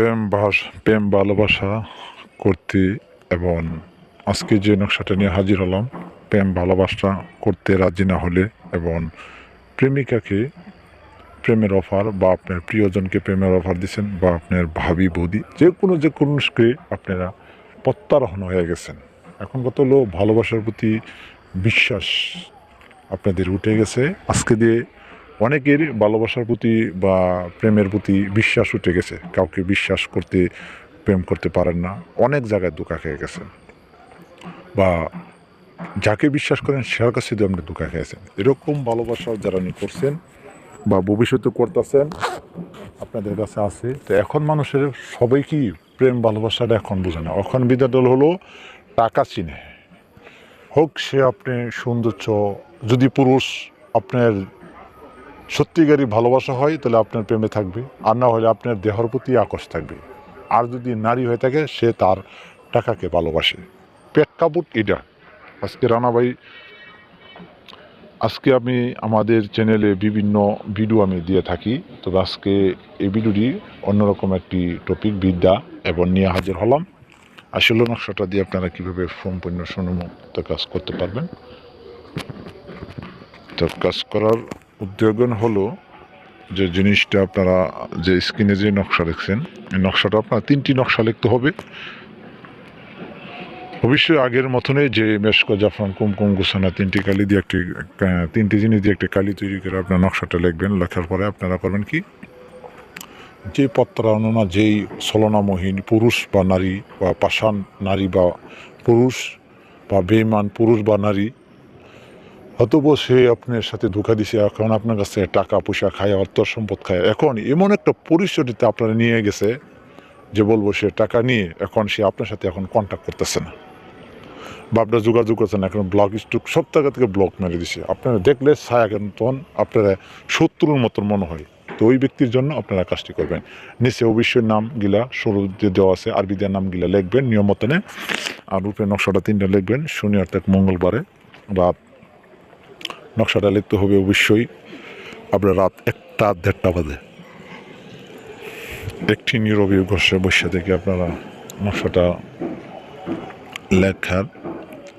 প্রেম ভাস প্রেম ভালোবাসা করতে এবং আজকে যে নকশাটা নিয়ে হাজির হলাম, প্রেম ভালোবাসা করতে রাজি না হলে এবং প্রেমিকাকে প্রেমের অফার বা আপনার প্রিয়জনকে প্রেমের অফার দিচ্ছেন বা আপনার ভাবি, বৌদি, যে কোনো, যে কোনোকে আপনারা প্রত্যারোহণ হয়ে গেছেন। এখন কত হলো ভালোবাসার প্রতি বিশ্বাস আপনাদের উঠে গেছে। আজকে দিয়ে অনেকের ভালোবাসার প্রতি বা প্রেমের প্রতি বিশ্বাস উঠে গেছে। কাউকে বিশ্বাস করতে, প্রেম করতে পারেন না। অনেক জায়গায় ধোকা খেয়ে গেছেন বা যাকে বিশ্বাস করেন, সের কাছে দিয়ে আপনি ধোকা খেয়েছেন। এরকম ভালোবাসা যারা নিয়ে করছেন বা ভবিষ্যতে করতেছেন, আপনাদের কাছে আছে। তো এখন মানুষের সবাই কি প্রেম ভালোবাসাটা এখন বোঝে না। এখন বিদ্যাদল হলো টাকা চিনে। হোক সে আপনি সৌন্দর্য, যদি পুরুষ আপনার সত্যিকারই ভালোবাসা হয়, তাহলে আপনার প্রেমে থাকবে। আর না হলে আপনার দেহর প্রতি আকর্ষ থাকবে। আর যদি নারী হয়ে থাকে, সে তার টাকাকে ভালোবাসে। প্রেক্ষাপট এটা। আজকে রানাভাই আজকে আমি আমাদের চ্যানেলে বিভিন্ন ভিডিও আমি দিয়ে থাকি। তবে আজকে এই ভিডিওটি অন্যরকম একটি টপিক বিদ্যা এবং নিয়ে হাজির হলাম। আসলে নকশাটা দিয়ে আপনারা কীভাবে সম্পূর্ণ সুনমুক্ত কাজ করতে পারবেন। তো কাজ করার উদ্যোগন হলো যে জিনিসটা আপনারা যে স্ক্রিনে যে নকশা দেখছেন, এই নকশাটা আপনার তিনটি নকশা লিখতে হবে। অবশ্যই আগের মতনই যে মেশকো, জাফরান, কুমকুম গোসানা তিনটি কালি দিয়ে একটি তিনটি জিনিস দিয়ে একটি কালি তৈরি করে আপনার নকশাটা লিখবেন। লেখার পরে আপনারা করবেন কি? যে পত্রাননা যেই ছলনামহীন পুরুষ বা নারী বা পাষাণ নারী বা পুরুষ বা বেমান পুরুষ বা নারী অতএব সে আপনার সাথে ধোকা দিছে এখন আপনার কাছে টাকা, পয়সা খায়, অর্থ সম্পদ খায়। এখন এমন একটা পরিস্থিতিতে আপনারা নিয়ে গেছে যে বলব সে টাকা নিয়ে এখন সে আপনার সাথে এখন কন্ট্যাক্ট করতেছে না। বা আপনার যোগাযোগ করছেন এখন ব্লক স্টুক সব জায়গা থেকে ব্লক মেরে দিছে। আপনারা দেখলে ছায়া তখন আপনারা শত্রুর মতন মনে হয়। তো ওই ব্যক্তির জন্য আপনারা কাজটি করবেন। নিচে অবশ্যই নাম গিলা শুরু যে দেওয়া আছে, আরবি দেওয়ার নাম গিলা লিখবেন, নিয়ম মতনে আর রূপে নকশাটা তিনটা লিখবেন। শনি অর্থাৎ মঙ্গলবারে রাত নকশাটা লিখতে হবে অবশ্যই। আপনার রাত একটা দেড়টা বাজে। একটি নীরবী ঘষে বসে থেকে আপনারা নকশাটা লেখার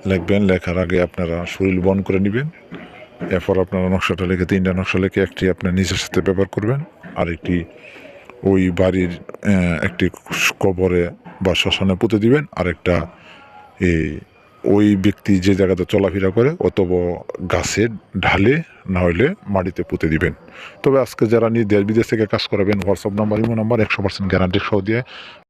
লেখবেন। লেখার আগে আপনারা শরীর বন করে নেবেন। এরপর আপনারা নকশাটা লিখে তিনটা নকশা লিখে একটি আপনার নিজের সাথে ব্যবহার করবেন। আর একটি ওই বাড়ির একটি কবরে বা শ্মশানে পুঁতে দিবেন। আর একটা এই ওই ব্যক্তি যে জায়গাতে চলাফেরা করে, অথবা গাছে ঢালে না হলে মাটিতে পুঁতে দিবেন। তবে আজকে যারা নিয়ে দেশ বিদেশ থেকে কাজ করাবেন হোয়াটসঅ্যাপ নাম্বার ইমো নাম্বার একশো পার্সেন্ট গ্যারান্টি সহ দিয়ে